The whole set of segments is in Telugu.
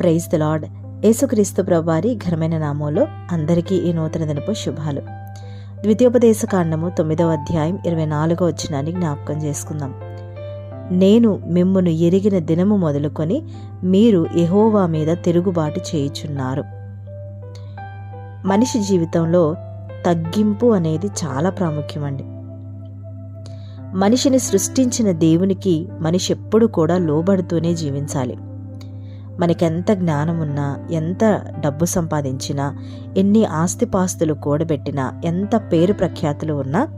Praise the lord. యేసుక్రీస్తు ప్రభువారి ఘనమైన నామంలో అందరికీ ఈ నూతన దినపు శుభాలు. ద్వితీయోపదేశ కాండము తొమ్మిదవ అధ్యాయం ఇరవై నాలుగో వచ్చినాన్ని జ్ఞాపకం చేసుకుందాం. నేను మిమ్మును ఎరిగిన దినము మొదలుకొని మీరు ఎహోవా మీద తిరుగుబాటు చేయుచున్నారు. మనిషి జీవితంలో తగ్గింపు అనేది చాలా ప్రాముఖ్యమండి. మనిషిని సృష్టించిన దేవునికి మనిషి ఎప్పుడు కూడా లోబడుతూనే జీవించాలి. మనకెంత జ్ఞానం ఉన్నా ఎంత డబ్బు సంపాదించినా ఎన్ని ఆస్తిపాస్తులు కూడబెట్టినా ఎంత పేరు ప్రఖ్యాతులు ఉన్నా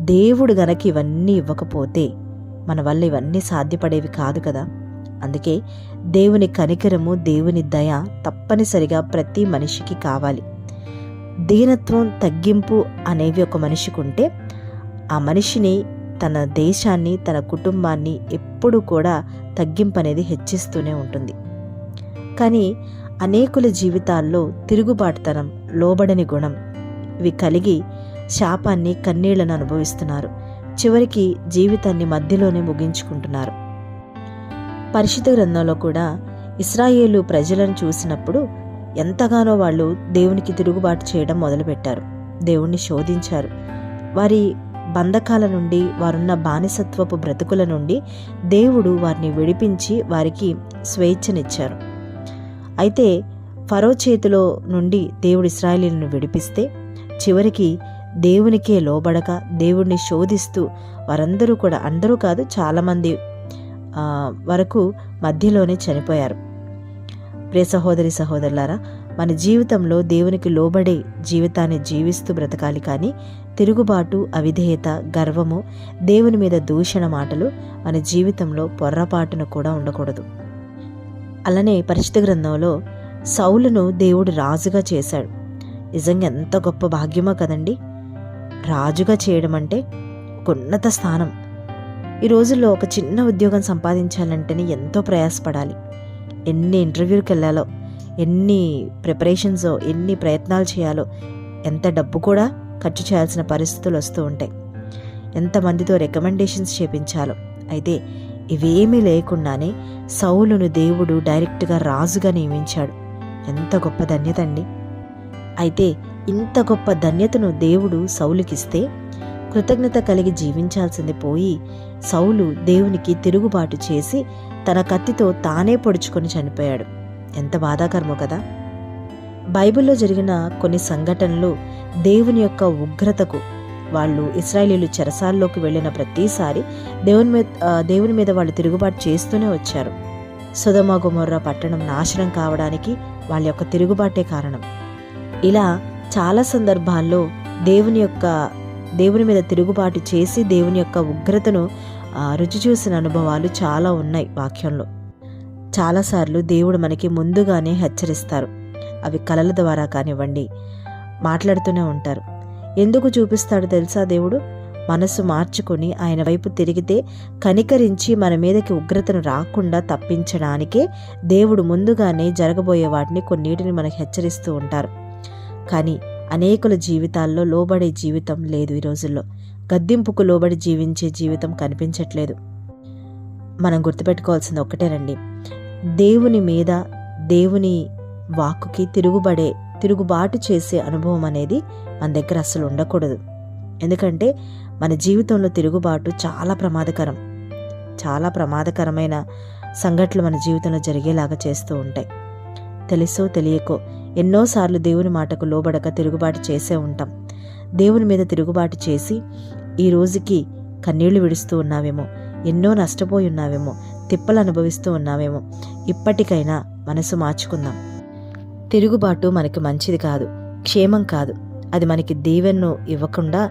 దేవుడు గనక ఇవన్నీ ఇవ్వకపోతే మన వల్ల ఇవన్నీ సాధ్యపడేవి కాదు కదా. అందుకే దేవుని కనికరము దేవుని దయ తప్పనిసరిగా ప్రతి మనిషికి కావాలి. దీనత్వం తగ్గింపు అనేవి ఒక మనిషికి ఉంటే ఆ మనిషిని తన దేశాన్ని తన కుటుంబాన్ని ఎప్పుడూ కూడా తగ్గింపు అనేది హెచ్చిస్తూనే ఉంటుంది. కానీ అనేకుల జీవితాల్లో తిరుగుబాటుతనం లోబడని గుణం. ఇవి కలిగి శాపాన్ని కన్నీళ్ళను అనుభవిస్తున్నారు. చివరికి జీవితాన్ని మధ్యలోనే ముగించుకుంటున్నారు. పరిశుద్ధ గ్రంథంలో కూడా ఇస్రాయేలు ప్రజలను చూసినప్పుడు ఎంతగానో వాళ్ళు దేవునికి తిరుగుబాటు చేయడం మొదలుపెట్టారు. దేవుణ్ణి శోధించారు. వారి బంధకాల నుండి వారున్న బానిసత్వపు బ్రతుకుల నుండి దేవుడు వారిని విడిపించి వారికి స్వేచ్ఛనిచ్చారు. అయితే ఫరో చేతిలో నుండి దేవుడు ఇస్రాయలీలను విడిపిస్తే చివరికి దేవునికే లోబడక దేవుణ్ణి శోధిస్తూ వారందరూ కూడా అందరూ కాదు చాలామంది వరకు మధ్యలోనే చనిపోయారు. ప్రే సహోదరి సహోదరులారా మన జీవితంలో దేవునికి లోబడే జీవితాన్ని జీవిస్తూ బ్రతకాలి కానీ తిరుగుబాటు అవిధేయత గర్వము దేవుని మీద దూషణ మాటలు మన జీవితంలో పొర్రపాటును కూడా ఉండకూడదు. అలానే పరిచిత గ్రంథంలో సౌలును దేవుడు రాజుగా చేశాడు. నిజంగా ఎంత గొప్ప భాగ్యమో కదండి. రాజుగా చేయడం అంటే ఒక ఉన్నత స్థానం. ఈ రోజుల్లో ఒక చిన్న ఉద్యోగం సంపాదించాలంటేనే ఎంతో ప్రయాసపడాలి. ఎన్ని ఇంటర్వ్యూకి వెళ్ళాలో ఎన్ని ప్రిపరేషన్స్ ఎన్ని ప్రయత్నాలు చేయాలో ఎంత డబ్బు కూడా ఖర్చు చేయాల్సిన పరిస్థితులు వస్తూ ఉంటాయి. ఎంతమందితో రికమెండేషన్స్ చేపించాలో. అయితే ఇవేమీ లేకుండానే సౌలును దేవుడు డైరెక్ట్గా రాజుగా నియమించాడు. ఎంత గొప్ప ధన్యత అండి. అయితే ఇంత గొప్ప ధన్యతను దేవుడు సౌలుకిస్తే కృతజ్ఞత కలిగి జీవించాల్సింది పోయి సౌలు దేవునికి తిరుగుబాటు చేసి తన కత్తితో తానే పొడుచుకొని చనిపోయాడు. ఎంత బాధాకరమో కదా. బైబిల్లో జరిగిన కొన్ని సంఘటనలు దేవుని యొక్క ఉగ్రతకు వాళ్ళు ఇస్రాయేలీలు చెరసాల్లోకి వెళ్ళిన ప్రతిసారి దేవుని మీద దేవుని మీద వాళ్ళు తిరుగుబాటు చేస్తూనే వచ్చారు. సుధమ గుమర్ర పట్టణం నాశనం కావడానికి వాళ్ళ యొక్క తిరుగుబాటే కారణం. ఇలా చాలా సందర్భాల్లో దేవుని యొక్క దేవుని మీద తిరుగుబాటు చేసి దేవుని యొక్క ఉగ్రతను రుచి చూసిన అనుభవాలు చాలా ఉన్నాయి వాక్యంలో. చాలాసార్లు దేవుడు మనకి ముందుగానే హెచ్చరిస్తారు. అవి కలల ద్వారా కానివ్వండి మాట్లాడుతూనే ఉంటారు. ఎందుకు చూపిస్తాడు తెలుసా దేవుడు? మనసు మార్చుకొని ఆయన వైపు తిరిగితే కనికరించి మన మీదకి ఉగ్రతను రాకుండా తప్పించడానికే దేవుడు ముందుగానే జరగబోయే వాటిని కొన్నిటిని మనకు హెచ్చరిస్తూ ఉంటారు. కానీ అనేకుల జీవితాల్లో లోబడే జీవితం లేదు ఈ రోజుల్లో. గద్దింపుకు లోబడి జీవించే జీవితం కనిపించట్లేదు. మనం గుర్తుపెట్టుకోవాల్సింది ఒక్కటేనండి దేవుని మీద దేవుని వాక్కుకి తిరుగుబడే తిరుగుబాటు చేసే అనుభవం అనేది మన దగ్గర అస్సలు ఉండకూడదు. ఎందుకంటే మన జీవితంలో తిరుగుబాటు చాలా ప్రమాదకరం. చాలా ప్రమాదకరమైన సంఘటనలు మన జీవితంలో జరిగేలాగా చేస్తూ ఉంటాయి. తెలుసో తెలియకో ఎన్నోసార్లు దేవుని మాటకు లోబడక తిరుగుబాటు చేసే ఉంటాం. దేవుని మీద తిరుగుబాటు చేసి ఈ రోజుకి కన్నీళ్ళు విడుస్తూ ఉన్నావేమో ఎన్నో నష్టపోయి ఉన్నావేమో తిప్పలు అనుభవిస్తూ ఉన్నావేమో ఇప్పటికైనా మనసు మార్చుకుందాం. తిరుగుబాటు మనకి మంచిది కాదు క్షేమం కాదు. అది మనకి దీవెన్ను ఇవ్వకుండా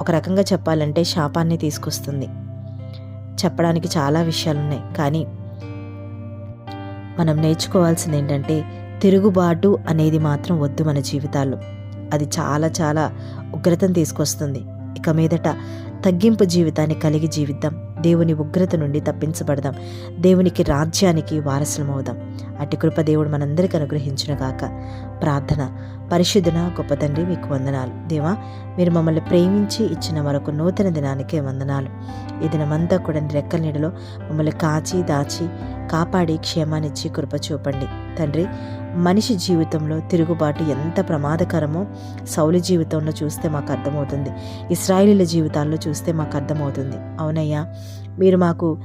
ఒక రకంగా చెప్పాలంటే శాపాన్ని తీసుకొస్తుంది. చెప్పడానికి చాలా విషయాలున్నాయి. కానీ మనం నేర్చుకోవాల్సింది ఏంటంటే తిరుగుబాటు అనేది మాత్రం వద్దు మన జీవితాల్లో. అది చాలా చాలా ఉగ్రతను తీసుకొస్తుంది. ఇక మీదట తగ్గింపు జీవితాన్ని కలిగి జీవిద్దాం. దేవుని ఉగ్రత నుండి తప్పించబడదాం. దేవునికి రాజ్యానికి వారసులమవుదాం. అట్టి కృప దేవుడు మనందరికీ అనుగ్రహించునుగాక ప్రార్థన. పరిశుద్ధన గొప్ప తండ్రి మీకు వందనాలు. దేవా మీరు మమ్మల్ని ప్రేమించి ఇచ్చిన మరొక నూతన దినానికే వందనాలు. ఈ దినమంతా కూడా రెక్కల నీడలో మమ్మల్ని కాచి దాచి కాపాడి క్షేమాన్నిచ్చి కృప చూపండి. తండ్రి మనిషి జీవితంలో తిరుగుబాటు ఎంత ప్రమాదకరమో సౌలి జీవితంలో చూస్తే మాకు అర్థమవుతుంది. ఇస్రాయిలీల జీవితాల్లో చూస్తే మాకు అర్థమవుతుంది. అవునయ్యా మీరు మాకు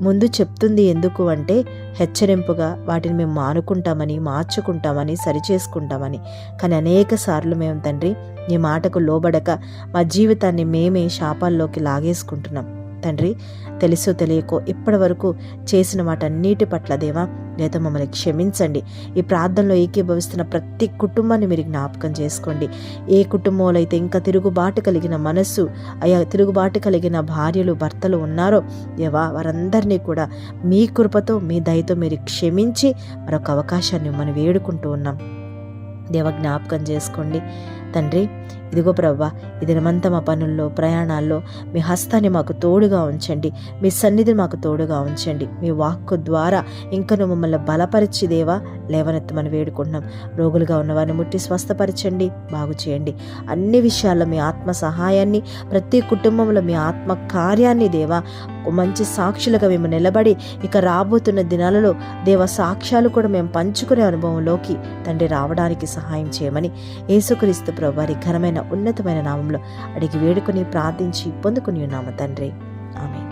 ముందు చెప్తుంది ఎందుకు అంటే హెచ్చరింపుగా వాటిని మేము మానుకుంటామని మార్చుకుంటామని సరిచేసుకుంటామని. కానీ అనేక సార్లు మేము తండ్రి నీ మాటకు లోబడక మా జీవితాన్ని మేమే శాపాల్లోకి లాగేసుకుంటున్నాం. తండ్రి తెలుసో తెలియకో ఇప్పటి వరకు చేసిన వాటన్నిటి పట్ల దేవా లేదా మమ్మల్ని క్షమించండి. ఈ ప్రార్థనలో ఏకీభవిస్తున్న ప్రతి కుటుంబాన్ని మీరు జ్ఞాపకం చేసుకోండి. ఏ కుటుంబంలో అయితే ఇంకా తిరుగుబాటు కలిగిన మనస్సు అయా తిరుగుబాటు కలిగిన భార్యలు భర్తలు ఉన్నారో దేవా వారందరినీ కూడా మీ కృపతో మీ దయతో మీరు క్షమించి మరొక అవకాశాన్ని మనం వేడుకుంటూ ఉన్నాం. దేవ జ్ఞాపకం చేసుకోండి. తండ్రి ఇదిగో ప్రవ్వా ఈ దినమంతా మా పనుల్లో ప్రయాణాల్లో మీ హస్తాన్ని మాకు తోడుగా ఉంచండి. మీ సన్నిధిని మాకు తోడుగా ఉంచండి. మీ వాక్కు ద్వారా ఇంకను మమ్మల్ని బలపరిచిదేవా లేవనెత్తమని వేడుకుంటున్నాం. రోగులుగా ఉన్నవారిని ముట్టి స్వస్థపరచండి బాగు చేయండి. అన్ని విషయాల్లో మీ ఆత్మ సహాయాన్ని ప్రతి కుటుంబంలో మీ ఆత్మ కార్యాన్ని దేవా మంచి సాక్షులుగా మేము నిలబడి ఇక రాబోతున్న దినాలలో దేవ సాక్ష్యాలు కూడా మేము పంచుకునే అనుభవంలోకి తండ్రి రావడానికి సహాయం చేయమని యేసుక్రీస్తు ప్రభు వారి ఘనమైన ఉన్నతమైన నామంలో అడిగి వేడుకొని ప్రార్థించి పొందుకుని ఉన్నాము తండ్రి. ఆమె